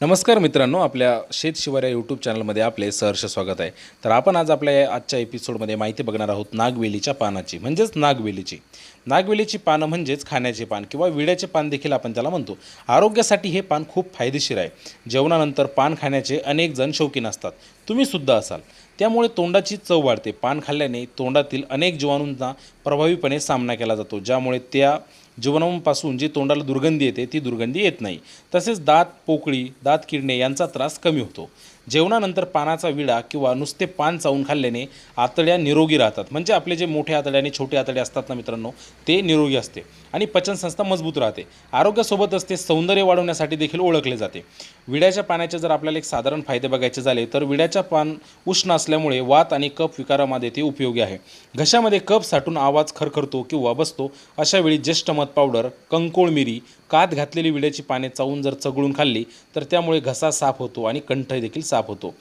नमस्कार मित्रांनो आपल्या शेतशिवार या यूट्यूब चॅनलमध्ये आपले सहर्ष स्वागत आहे. तर आपण आज आपल्या या आजच्या एपिसोडमध्ये माहिती बघणार आहोत नागवेलीच्या पानाची. म्हणजेच नागवेलीची. नागवेलीची पानं म्हणजेच खाण्याचे पान किंवा विड्याचे पान देखील आपण त्याला म्हणतो. आरोग्यासाठी हे पान खूप फायदेशीर आहे. जेवणानंतर पान खाण्याचे अनेक जण शौकीन असतात. तुम्ही सुद्धा असाल. त्यामुळे तोंडाची चव वाढते. पान खाल्ल्याने तोंडातील अनेक जीवाणूंचा प्रभावीपणे सामना केला जातो. ज्यामुळे त्या जीवनापासून जी तोंडाला दुर्गंधी येते ती दुर्गंधी येत नाही. तसेच दात पोकळी दात किडणे यांचा त्रास कमी होतो. जेवणानंतर पानाचा विडा किंवा नुसते पान चावून खाल्ल्याने आतड्या निरोगी राहतात. म्हणजे आपले जे मोठे आतडे आणि छोटे आतडे असतात ना मित्रांनो ते निरोगी असते आणि पचनसंस्था मजबूत राहते. आरोग्यासोबतच ते सौंदर्य वाढवण्यासाठी देखील ओळखले जाते. विड्याच्या पाण्याचे जर आपल्याला एक साधारण फायदे बघायचे झाले तर विड्याच्या पान उष्ण असल्यामुळे वात आणि कफ विकारामध्ये ते उपयोगी आहे. घशामध्ये कफ साठून आवाज खरखरतो किंवा बसतो अशा वेळी ज्येष्ठ मत पावडर कंकोळ मिरी कात घातलेली विड्याची पाने चावून जर चगळून खाल्ली तर त्यामुळे घसा साफ होतो आणि कंठ देखील साफ होतो.